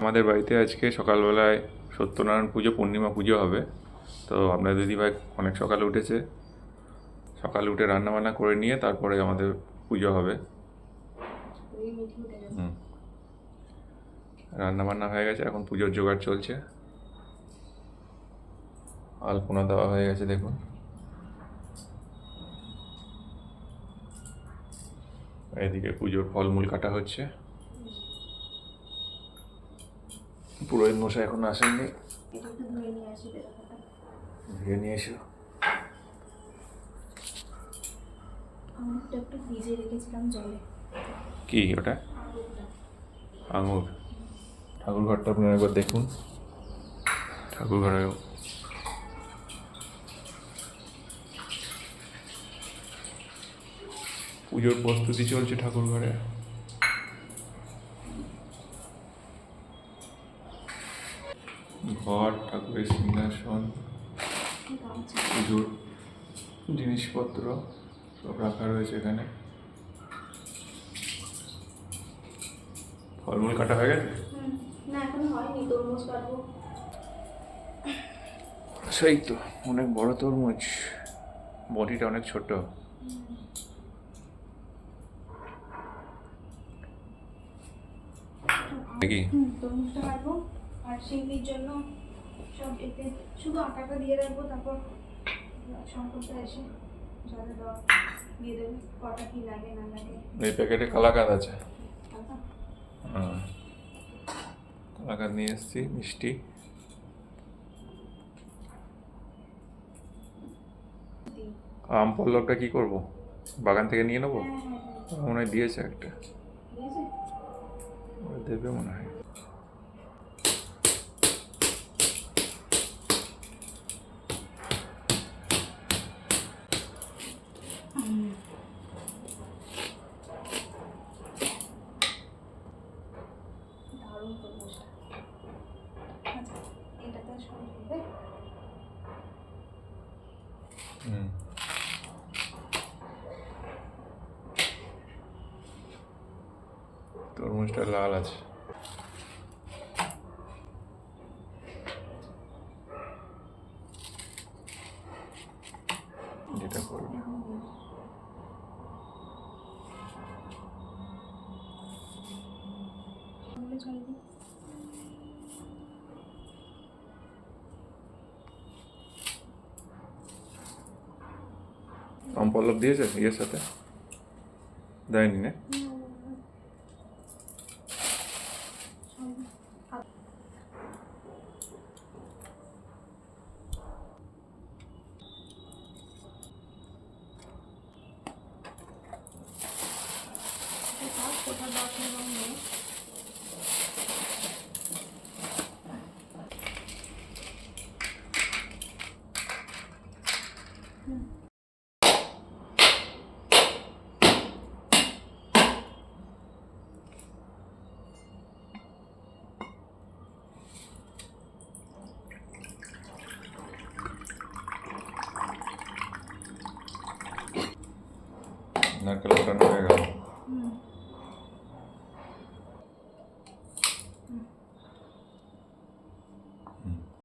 আমাদের বাড়িতে আজকে সকালবেলায় সত্যনারায়ণ পুজো, পূর্ণিমা পুজো হবে। তো আপনার দিদিভাই অনেক সকালে উঠেছে। সকালে উঠে রান্নাবান্না করে নিয়ে তারপরে আমাদের পুজো হবে। রান্নাবান্না হয়ে গেছে, এখন পুজোর জোগাড় চলছে। আলপনা দেওয়া হয়ে গেছে, দেখুন। এদিকে পুজোর ফলমূল কাটা হচ্ছে। পুরোহিত মশাই এখন আসেননি। ধুয়ে নিয়ে এসো। কি ওটা? আঙুর। ঠাকুর ঘরটা আপনারা একবার দেখুন। ঠাকুর ঘরে পুজোর প্রস্তুতি চলছে ঠাকুর ঘরে। ঘর ঠাকুরের সিংহাসন পুজোর জিনিসপত্র সব রাখা রয়েছে এখানে। ফলমূল কাটা হয়ে গেছে? না এখনও হয়নি তরমুজ কাটবো। সেই তো অনেক বড় তরমুজ। বডিটা অনেক ছোট। নাকি? তরমুজটা কাটবো। আর শিল্পীর জন্য সব এতে শুধু আটাটা দিয়ে রাখব তারপর শঙ্করটা এসে জলে দেওয়া দিয়ে দেবে কটা কি লাগে না লাগে। এই প্যাকেটে কালাকাদ আছে। হ্যাঁ নিয়ে এসেছি মিষ্টি। আম পল্লবটা কি করব? বাগান থেকে নিয়ে নেব? হ্যাঁ হ্যাঁ হ্যাঁ। মনে হয় দিয়েছে একটা। দেবে মনে হয় দারুণ তরমুজটা আচ্ছা এটাতে সব দেবে হুম তরমুজটা লাল আছে। যেটা করবে তাহলে আম পল্লব দিয়েছে ইয়ের সাথে? দেয়নি না। কোথাও imaginar que la no